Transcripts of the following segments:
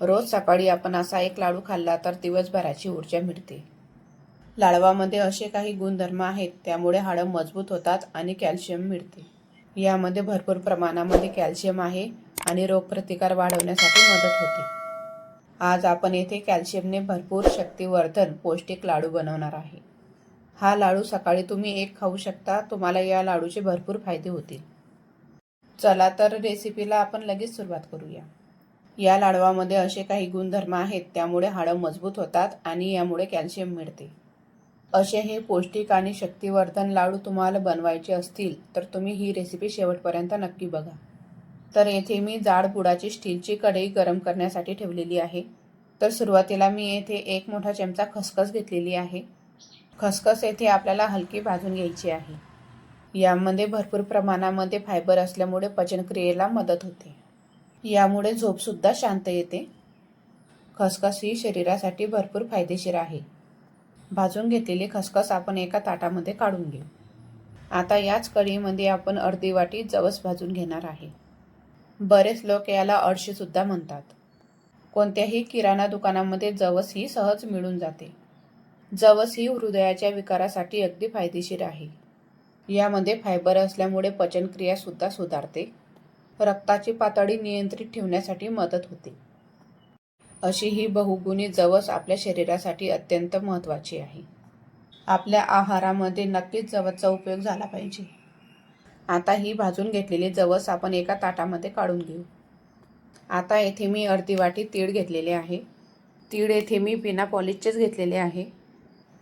रोज सकाळी आपण असा एक लाडू खाल्ला तर दिवसभराची ऊर्जा मिळते. लाडवामध्ये असे काही गुणधर्म आहेत त्यामुळे हाडं मजबूत होतात आणि कॅल्शियम मिळते. यामध्ये भरपूर प्रमाणामध्ये कॅल्शियम आहे आणि रोगप्रतिकार वाढवण्यासाठी मदत होते. आज आपण येथे कॅल्शियमने भरपूर शक्तिवर्धन पौष्टिक लाडू बनवणार आहे. हा लाडू सकाळी तुम्ही एक खाऊ शकता तुम्हाला या लाडूचे भरपूर फायदे होतील. चला तर रेसिपीला आपण लगेच सुरुवात करूया. या लाडवामध्ये असे काही गुणधर्म आहेत त्यामुळे हाडं मजबूत होतात आणि यामुळे कॅल्शियम मिळते. असे हे पौष्टिक आणि शक्तिवर्धन लाडू तुम्हाला बनवायचे असतील तर तुम्ही ही रेसिपी शेवटपर्यंत नक्की बघा. तर येथे मी जाड बुडाची स्टीलची कढई गरम करण्यासाठी ठेवलेली आहे. तर सुरुवातीला मी येथे एक मोठा चमचा खसखस घेतलेली आहे. खसखस येथे आपल्याला हलकी भाजून घ्यायची आहे. यामध्ये भरपूर प्रमाणामध्ये फायबर असल्यामुळे पचनक्रियेला मदत होते. यामुळे झोपसुद्धा शांत येते. खसखस ही शरीरासाठी भरपूर फायदेशीर आहे. भाजून घेतलेली खसखस आपण एका ताटामध्ये काढून घेऊ. आता याच कढीमध्ये आपण अर्धी वाटी जवस भाजून घेणार आहे. बरेच लोक याला अडशीसुद्धा म्हणतात. कोणत्याही किराणा दुकानामध्ये जवस ही सहज मिळून जाते. जवस ही हृदयाच्या विकारासाठी अगदी फायदेशीर आहे. यामध्ये फायबर असल्यामुळे पचनक्रियासुद्धा सुधारते. रक्ताची पातळी नियंत्रित ठेवण्यासाठी मदत होते. अशी ही बहुगुणी जवस आपल्या शरीरासाठी अत्यंत महत्त्वाची आहे. आपल्या आहारामध्ये नक्कीच जवसचा उपयोग झाला पाहिजे. आता ही भाजून घेतलेली जवस आपण एका ताटामध्ये काढून घेऊ. आता येथे मी अर्धी वाटी तीळ घेतलेले आहे. तीळ येथे मी बिना पॉलिशचेच घेतलेले आहे.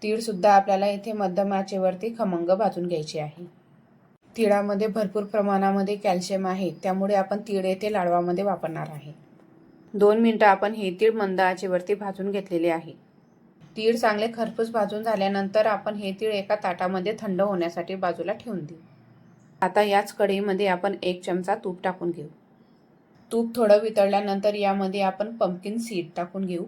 तीळसुद्धा आपल्याला येथे मध्यम आचेवरती खमंग भाजून घ्यायचे आहे. तिळामध्ये भरपूर प्रमाणामध्ये कॅल्शियम आहे. त्यामुळे आपण तीळ येथे लाडवामध्ये वापरणार आहे. दोन मिनटं आपण हे तीळ मंद आचेवरती भाजून घेतलेले आहे. तीळ चांगले खरपूस भाजून झाल्यानंतर आपण हे तीळ एका ताटामध्ये थंड होण्यासाठी बाजूला ठेवून देऊ. आता याच कढईमध्ये आपण एक चमचा तूप टाकून घेऊ. तूप थोडं वितळल्यानंतर यामध्ये आपण पंपकिन सीड टाकून घेऊ.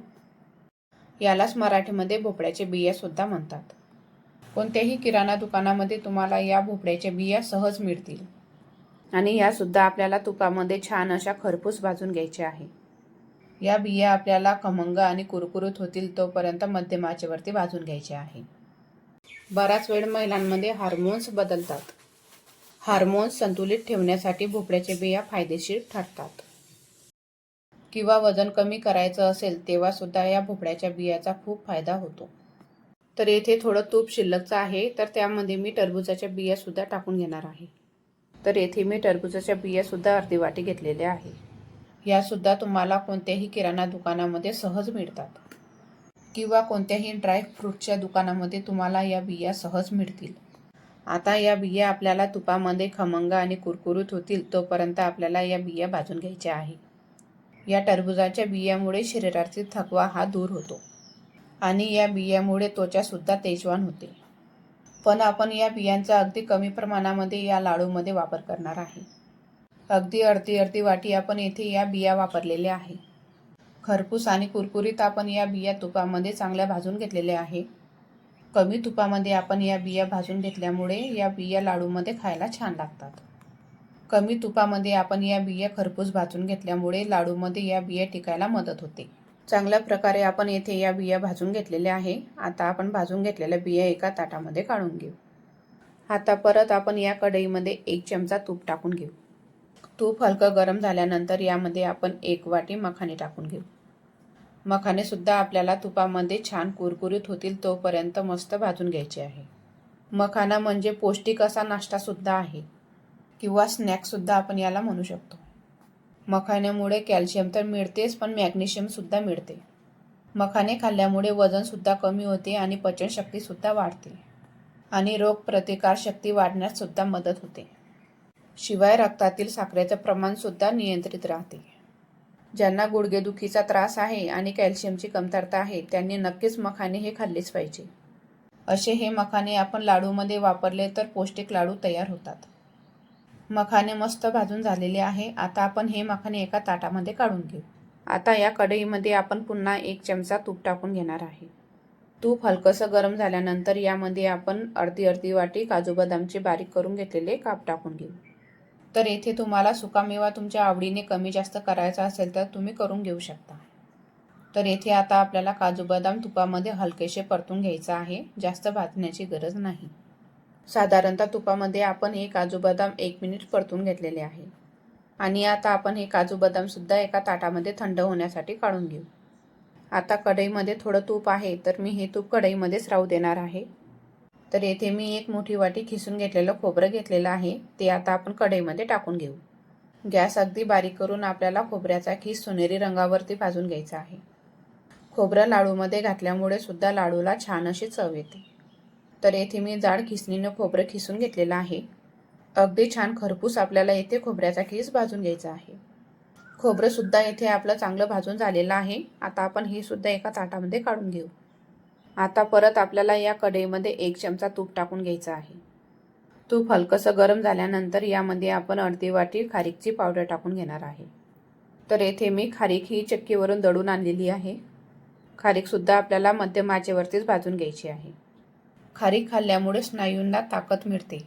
यालाच मराठीमध्ये भोपळ्याचे बिया सुद्धा म्हणतात. कोणत्याही किराणा दुकानामध्ये तुम्हाला या भोपळ्याच्या बिया सहज मिळतील. आणि या सुद्धा आपल्याला तुपामध्ये छान अशा खरपूस भाजून घ्यायच्या आहे. या बिया आपल्याला खमंग आणि कुरकुरीत होतील तोपर्यंत मध्यम आचेवरती भाजून घ्यायचे आहे. बराच वेळ महिलांमध्ये हार्मोन्स बदलतात. हार्मोन्स संतुलित ठेवण्यासाठी भोपळ्याचे बिया फायदेशीर ठरतात. किंवा वजन कमी करायचं असेल तेव्हा सुद्धा या भोपळ्याच्या बियाचा खूप फायदा होतो. तर येथे थोडं तूप शिल्लकचं आहे तर त्यामध्ये मी टरबूजाच्या बियासुद्धा टाकून घेणार आहे. तर येथे मी टरबूजाच्या बियासुद्धा अर्धी वाटी घेतलेल्या आहे. यासुद्धा तुम्हाला कोणत्याही किराणा दुकानामध्ये सहज मिळतात. किंवा कोणत्याही ड्रायफ्रूटच्या दुकानामध्ये तुम्हाला या बिया सहज मिळतील. आता या बिया आपल्याला तुपामध्ये खमंग आणि कुरकुरीत होतील तोपर्यंत आपल्याला या बिया भाजून घ्यायच्या आहे. या टरबूजाच्या बियामुळे शरीरातील थकवा हा दूर होतो. आणि या बियामुळे त्वचासुद्धा तेजवान होते. पण आपण या बियांचा अगदी कमी प्रमाणामध्ये या लाडूमध्ये वापर करणार आहे. अगदी अर्धी अर्धी वाटी आपण येथे या बिया वापरलेल्या आहे. खरपूस आणि कुरकुरीत आपण या बिया तुपामध्ये चांगल्या भाजून घेतलेल्या आहे. कमी तुपामध्ये आपण या बिया भाजून घेतल्यामुळे या बिया लाडूमध्ये खायला छान लागतात. कमी तुपामध्ये आपण या बिया खरपूस भाजून घेतल्यामुळे लाडूमध्ये या बिया टिकायला मदत होते. चांगल्या प्रकारे आपण येथे या बिया भाजून घेतलेल्या आहे. आता आपण भाजून घेतलेल्या बिया एका ताटामध्ये काढून घेऊ. आता परत आपण या कढईमध्ये एक चमचा तूप टाकून घेऊ. तूप हलकं गरम झाल्यानंतर यामध्ये आपण एक वाटी मखाने टाकून घेऊ. मखाने सुद्धा आपल्याला तुपामध्ये छान कुरकुरीत होतील तोपर्यंत मस्त भाजून घ्यायचे आहे. मखाना म्हणजे पौष्टिक असा नाश्तासुद्धा आहे. किंवा स्नॅक्ससुद्धा आपण याला म्हणू शकतो. मखाण्यामुळे कॅल्शियम तर मिळतेच पण मॅग्नेशियमसुद्धा मिळते. मखाने खाल्ल्यामुळे वजनसुद्धा कमी होते आणि पचनशक्तीसुद्धा वाढते. आणि रोगप्रतिकारशक्ती वाढण्यास सुद्धा मदत होते. शिवाय रक्तातील साखरेचं प्रमाणसुद्धा नियंत्रित राहते. ज्यांना गुडघेदुखीचा त्रास आहे आणि कॅल्शियमची कमतरता आहे त्यांनी नक्कीच मखाने हे खाल्लेच पाहिजे. असे हे मखाने आपण लाडूमध्ये वापरले तर पौष्टिक लाडू तयार होतात. मखाने मस्त भाजून झालेले आहे. आता आपण हे मखाने एका ताटामध्ये काढून घेऊ. आता या कढईमध्ये आपण पुन्हा एक चमचा तूप टाकून घेणार आहे. तूप हलकंसं गरम झाल्यानंतर यामध्ये आपण अर्धी अर्धी वाटी काजू बदामचे बारीक करून घेतलेले काप टाकून घेऊ. तर येथे तुम्हाला सुकामेवा तुमच्या आवडीने कमी जास्त करायचा असेल तर तुम्ही करून घेऊ शकता. तर येथे आता आपल्याला काजू बदाम तुपामध्ये हलकेसे परतून घ्यायचं आहे. जास्त भाजण्याची गरज नाही. साधारणतः तुपामध्ये आपण हे काजू बदाम एक मिनिट परतून घेतलेले आहे. आणि आता आपण हे काजू बदामसुद्धा एका ताटामध्ये थंड होण्यासाठी काढून घेऊ. आता कढईमध्ये थोडं तूप आहे तर मी हे तूप कढईमध्येच राहू देणार आहे. तर येथे मी एक मोठी वाटी खिसून घेतलेलं खोबरं घेतलेलं आहे ते आता आपण कढईमध्ये टाकून घेऊ. गॅस अगदी बारीक करून आपल्याला खोबऱ्याचा खीस सोनेरी रंगावरती भाजून घ्यायचा आहे. खोबरं लाडूमध्ये घातल्यामुळे सुद्धा लाडूला छान अशी चव येते. तर येथे मी जाड खिसणीनं खोबरं खिसून घेतलेलं आहे. अगदी छान खरपूस आपल्याला येथे खोबऱ्याचा खीस भाजून घ्यायचा आहे. खोबरंसुद्धा येथे आपलं चांगलं भाजून झालेलं आहे. आता आपण हे सुद्धा एका ताटामध्ये काढून घेऊ. आता परत आपल्याला या कढईमध्ये एक चमचा तूप टाकून घ्यायचं आहे. तूप हलकंसं गरम झाल्यानंतर यामध्ये आपण अर्धी वाटी खारीकची पावडर टाकून घेणार आहे. तर येथे मी खारीक ही चक्कीवरून दळून आणलेली आहे. खारीकसुद्धा आपल्याला मध्यम आचेवरतीच भाजून घ्यायची आहे. खारीक खाल्ल्यामुळे स्नायूंना ताकद मिळते.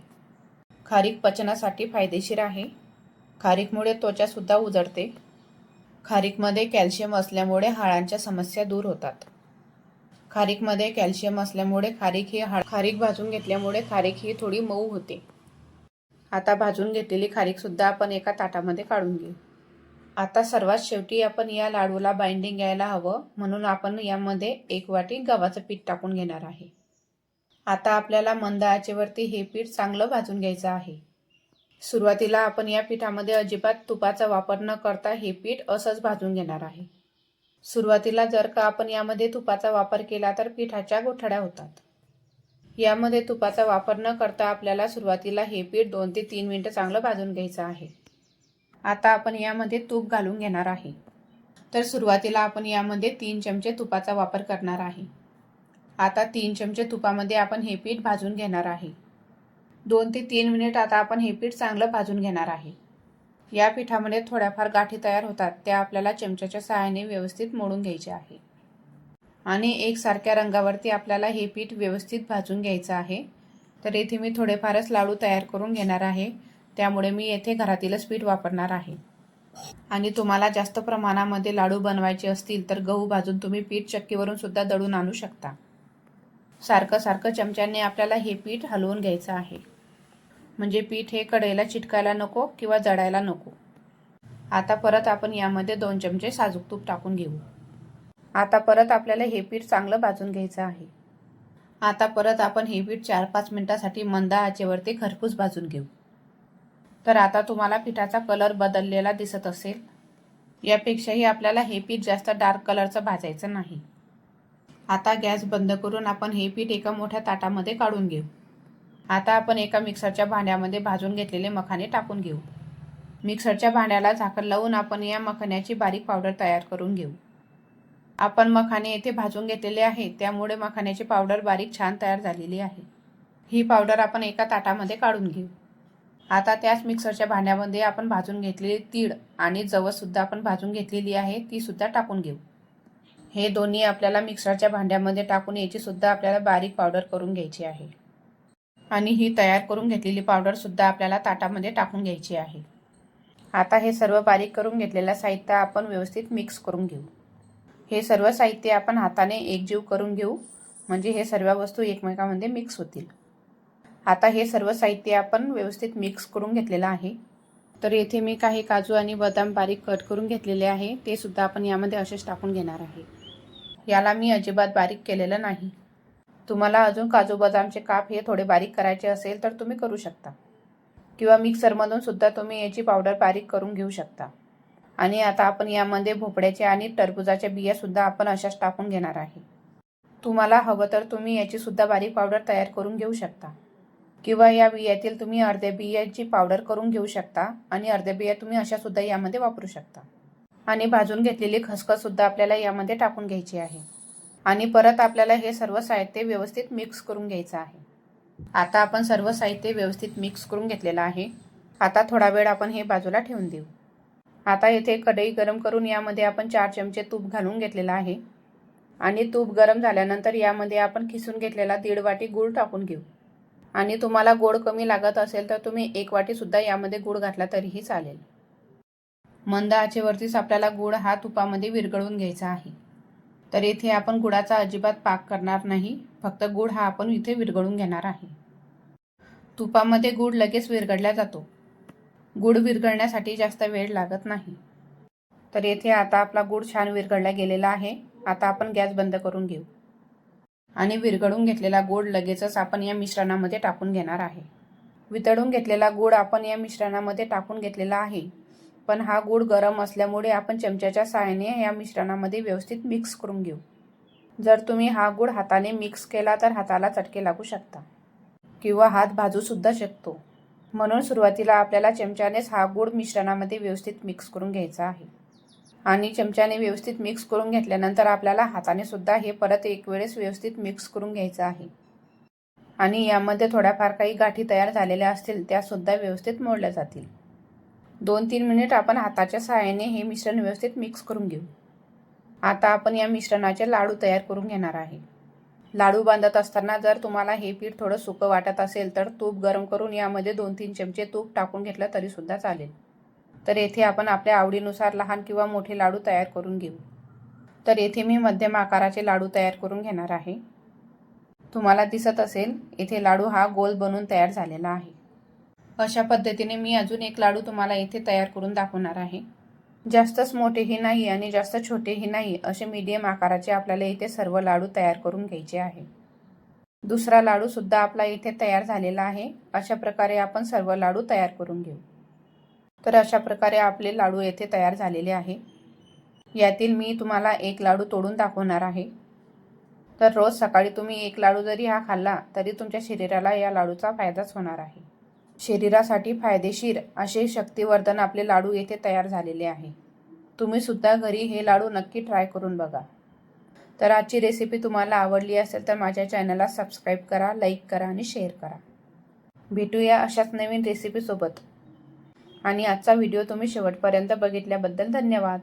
खारीक पचनासाठी फायदेशीर आहे. खारीकमुळे त्वचासुद्धा उजळते. खारीकमध्ये कॅल्शियम असल्यामुळे हाडांच्या समस्या दूर होतात. खारीकमध्ये कॅल्शियम असल्यामुळे खारीक ही हाड खारीक भाजून घेतल्यामुळे खारीक ही थोडी मऊ होते. आता भाजून घेतलेली खारीकसुद्धा आपण एका ताटामध्ये काढून घेऊ. आता सर्वात शेवटी आपण या लाडूला बाइंडिंग यायला हवं. म्हणून आपण यामध्ये एक वाटी गव्हाचं पीठ टाकून घेणार आहे. आता आपल्याला मंद आचेवरती हे पीठ चांगलं भाजून घ्यायचं आहे. सुरुवातीला आपण या पिठामध्ये अजिबात तुपाचा वापर न करता हे पीठ असंच भाजून घेणार आहे. सुरुवातीला जर का आपण यामध्ये तुपाचा वापर केला तर पिठाच्या गोठड्या होतात. यामध्ये तुपाचा वापर न करता आपल्याला सुरुवातीला हे पीठ दोन ते तीन मिनटं चांगलं भाजून घ्यायचं आहे. आता आपण यामध्ये तूप घालून घेणार आहे. तर सुरुवातीला आपण यामध्ये तीन चमचे तुपाचा वापर करणार आहे. आता तीन चमचे तुपामध्ये आपण हे पीठ भाजून घेणार आहे. दोन ते तीन मिनिट आता आपण हे पीठ चांगलं भाजून घेणार आहे. या पिठामध्ये थोड्याफार गाठी तयार होतात त्या आपल्याला चमच्याच्या सहाय्याने व्यवस्थित मोडून घ्यायचे आहे. आणि एकसारख्या रंगावरती आपल्याला हे पीठ व्यवस्थित भाजून घ्यायचं आहे. तर येथे मी थोडेफारच लाडू तयार करून घेणार आहे. त्यामुळे मी येथे घरातीलच पीठ वापरणार आहे. आणि तुम्हाला जास्त प्रमाणामध्ये लाडू बनवायचे असतील तर गहू भाजून तुम्ही पीठ चक्कीवरून सुद्धा दळून आणू शकता. सारखं सारखं चमच्याने आपल्याला हे पीठ हलवून घ्यायचं आहे. म्हणजे पीठ हे कढईला चिटकायला नको किंवा जळायला नको. आता परत आपण यामध्ये दोन चमचे साजूक तूप टाकून घेऊ. आता परत आपल्याला हे पीठ चांगलं भाजून घ्यायचं आहे. आता परत आपण हे पीठ चार पाच मिनिटासाठी मंद आचेवरती खरपूस भाजून घेऊ. तर आता तुम्हाला पिठाचा कलर बदललेला दिसत असेल. यापेक्षाही आपल्याला हे पीठ जास्त डार्क कलरचं भाजायचं नाही. आता गॅस बंद करून आपण हे पीठ एका मोठ्या ताटामध्ये काढून घेऊ. आता आपण एका मिक्सरच्या भांड्यामध्ये भाजून घेतलेले मखाने टाकून घेऊ. मिक्सरच्या भांड्याला झाकण लावून आपण या मखाण्याची बारीक पावडर तयार करून घेऊ. आपण मखाने येथे भाजून घेतलेले आहे त्यामुळे मखाण्याची पावडर बारीक छान तयार झालेली आहे. ही पावडर आपण एका ताटामध्ये काढून घेऊ. आता त्याच मिक्सरच्या भांड्यामध्ये आपण भाजून घेतलेली तीळ आणि जवससुद्धा आपण भाजून घेतलेली आहे ती सुद्धा टाकून घेऊ. हे दोन्ही आपल्याला मिक्सरच्या भांड्यामध्ये टाकून याची सुद्धा आपल्याला बारीक पावडर करून घ्यायची आहे. आणि ही तयार करून घेतलेली पावडरसुद्धा आपल्याला ताटामध्ये टाकून घ्यायची आहे. आता हे सर्व बारीक करून घेतलेलं साहित्य आपण व्यवस्थित मिक्स करून घेऊ. हे सर्व साहित्य आपण हाताने एकजीव करून घेऊ. म्हणजे हे सर्व वस्तू एकमेकामध्ये मिक्स होतील. आता हे सर्व साहित्य आपण व्यवस्थित मिक्स करून घेतलेलं आहे. तर येथे मी काही काजू आणि बदाम बारीक कट करून घेतलेले आहे. ते सुद्धा आपण यामध्ये असेच टाकून घेणार आहे. याला मी अजिबात बारीक केलेलं नाही. तुम्हाला अजून काजू बदामचे काप हे थोडे बारीक करायचे असेल तर तुम्ही करू शकता. किंवा मिक्सरमधून सुद्धा तुम्ही याची पावडर बारीक करून घेऊ शकता. आणि आता आपण यामध्ये भोपळ्याचे आणि टरबुजाच्या बियासुद्धा आपण अशाच टाकून घेणार आहे. तुम्हाला हवं तर तुम्ही याची सुद्धा बारीक पावडर तयार करून घेऊ शकता. किंवा या बियातील तुम्ही अर्ध्या बियाची पावडर करून घेऊ शकता आणि अर्ध्या बिया तुम्ही अशा सुद्धा यामध्ये वापरू शकता. आणि भाजून घेतलेली खसखस सुद्धा आपल्याला यामध्ये टाकून घ्यायची आहे. आणि परत आपल्याला हे सर्व साहित्य व्यवस्थित मिक्स करून घ्यायचं आहे. आता आपण सर्व साहित्य व्यवस्थित मिक्स करून घेतलेलं आहे. आता थोडा वेळ आपण हे बाजूला ठेवून देऊ. आता येथे कढई गरम करून यामध्ये आपण चार चमचे तूप घालून घेतलेलं आहे. आणि तूप गरम झाल्यानंतर यामध्ये आपण खिसून घेतलेला दीड वाटी गूळ टाकून घेऊ. आणि तुम्हाला गोड कमी लागत असेल तर तुम्ही एक वाटीसुद्धा यामध्ये गूळ घातला तरीही चालेल. मंद आचेवरतीच आपल्याला गुळ हा तुपामध्ये विरघळून घ्यायचा आहे. तर येथे आपण गुळाचा अजिबात पाक करणार नाही फक्त गुळ हा आपण इथे विरघळून घेणार आहे. तुपामध्ये गुळ लगेच विरघळला जातो. गुळ विरघळण्यासाठी जास्त वेळ लागत नाही. तर येथे आता आपला गुळ छान विरघळला गेलेला आहे. आता आपण गॅस बंद करून घेऊ. आणि विरघळून घेतलेला गोड लगेचच आपण या मिश्रणामध्ये टाकून घेणार आहे. वितळून घेतलेला गूळ आपण या मिश्रणामध्ये टाकून घेतलेला आहे. पण हा गूळ गरम असल्यामुळे आपण चमच्याच्या साहाय्याने या मिश्रणामध्ये व्यवस्थित मिक्स करून घेऊ. जर तुम्ही हा गूळ हाताने मिक्स केला तर हाताला चटके लागू शकता. किंवा हात भाजूसुद्धा शकतो. म्हणून सुरुवातीला आपल्याला चमच्यानेच हा गूळ मिश्रणामध्ये व्यवस्थित मिक्स करून घ्यायचा आहे. आणि चमच्याने व्यवस्थित मिक्स करून घेतल्यानंतर आपल्याला हाताने सुद्धा हे परत एक वेळेस व्यवस्थित मिक्स करून घ्यायचं आहे. आणि यामध्ये थोड्याफार काही गाठी तयार झालेल्या असतील त्यासुद्धा व्यवस्थित मोडल्या जातील. दोन तीन मिनिट आपण हाताच्या सहाय्याने हे मिश्रण व्यवस्थित मिक्स करून घेऊ. आता आपण या मिश्रणाचे लाडू तयार करून घेणार आहे. लाडू बांधत असताना जर तुम्हाला हे पीठ थोडं सुकं वाटत असेल तर तूप गरम करून यामध्ये दोन तीन चमचे तूप टाकून घेतलं तरीसुद्धा चालेल. तर येथे आपण आपल्या आवडीनुसार लहान किंवा मोठे लाडू तयार करून घेऊ. तर येथे मी मध्यम आकाराचे लाडू तयार करून घेणार आहे. तुम्हाला दिसत असेल येथे लाडू हा गोल बनून तयार झालेला आहे. अशा पद्धतीने मी अजून एक लाडू तुम्हाला इथे तयार करून दाखवणार आहे. जास्तच मोठेही नाही आणि जास्त छोटेही नाही असे मीडियम आकाराचे आपल्याला इथे सर्व लाडू तयार करून घ्यायचे आहे. दुसरा लाडूसुद्धा आपला इथे तयार झालेला आहे. अशा प्रकारे आपण सर्व लाडू तयार करून घेऊ. तर अशा प्रकारे आपले लाडू येथे तयार झालेले आहे. यातील मी तुम्हाला एक लाडू तोडून दाखवणार आहे. तर रोज सकाळी तुम्ही एक लाडू जरी हा खाल्ला तरी तुमच्या शरीराला या लाडूचा फायदाच होणार आहे. शरीरासाठी फायदेशीर असे शक्तिवर्धन आपले लाडू येथे तयार झालेले आहे. तुम्ही सुद्धा घरी हे लाडू नक्की ट्राय करून बघा. तर आजची रेसिपी तुम्हाला आवडली असेल तर माझ्या चॅनलला सबस्क्राईब करा लाईक करा आणि शेअर करा. भेटूया अशाच नवीन रेसिपीसोबत आणि आजचा व्हिडिओ तुम्ही शेवटपर्यंत बघितल्याबद्दल धन्यवाद.